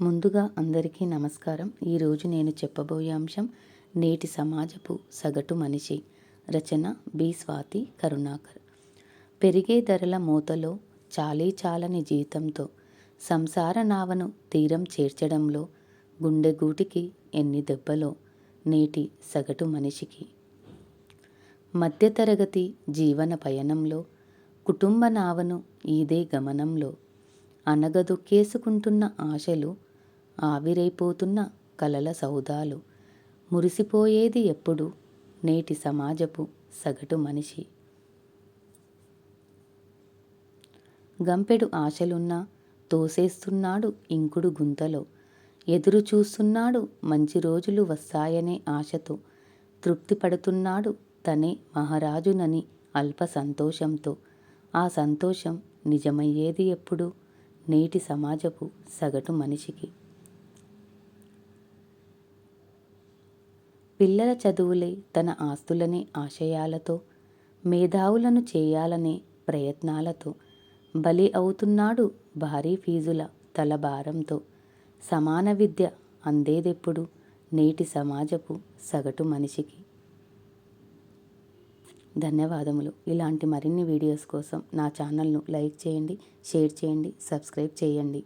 ముందుగా అందరికీ నమస్కారం. ఈరోజు నేను చెప్పబోయే అంశం నేటి సమాజపు సగటు మనిషి. రచన బి స్వాతి కరుణాకర్. పెరిగే ధరల మూతలో చాలీ చాలని జీతంతో సంసార నావను తీరం చేర్చడంలో గుండెగూటికి ఎన్ని దెబ్బలో నేటి సగటు మనిషికి. మధ్యతరగతి జీవన పయనంలో కుటుంబ నావను ఈదే గమనంలో. అనగదొక్కేసుకుంటున్న ఆశలు ఆవిరైపోతున్న కలల సౌదాలు. మురిసిపోయేది ఎప్పుడు? నేటి సమాజపు సగటు మనిషి. గంపెడు ఆశలున్నా తోసేస్తున్నాడు ఇంకుడు గుంతలో. ఎదురు చూస్తున్నాడు మంచి రోజులు వస్తాయనే ఆశతో. తృప్తి పడుతున్నాడు తనే మహారాజునని అల్ప సంతోషంతో. ఆ సంతోషం నిజమయ్యేది ఎప్పుడు? నేటి సమాజపు సగటు మనిషికి. పిల్లల చదువులే తన ఆస్తులనే ఆశయాలతో మేధావులను చేయాలనే ప్రయత్నాలతో బలి అవుతున్నాడు భారీ ఫీజుల తలభారంతో. సమాన విద్య అందేదెప్పుడు? నేటి సమాజపు సగటు మనిషికి. ధన్యవాదములు. ఇలాంటి మరిన్ని వీడియోస్ కోసం నా ఛానల్ను లైక్ చేయండి షేర్ చేయండి సబ్స్క్రైబ్ చేయండి.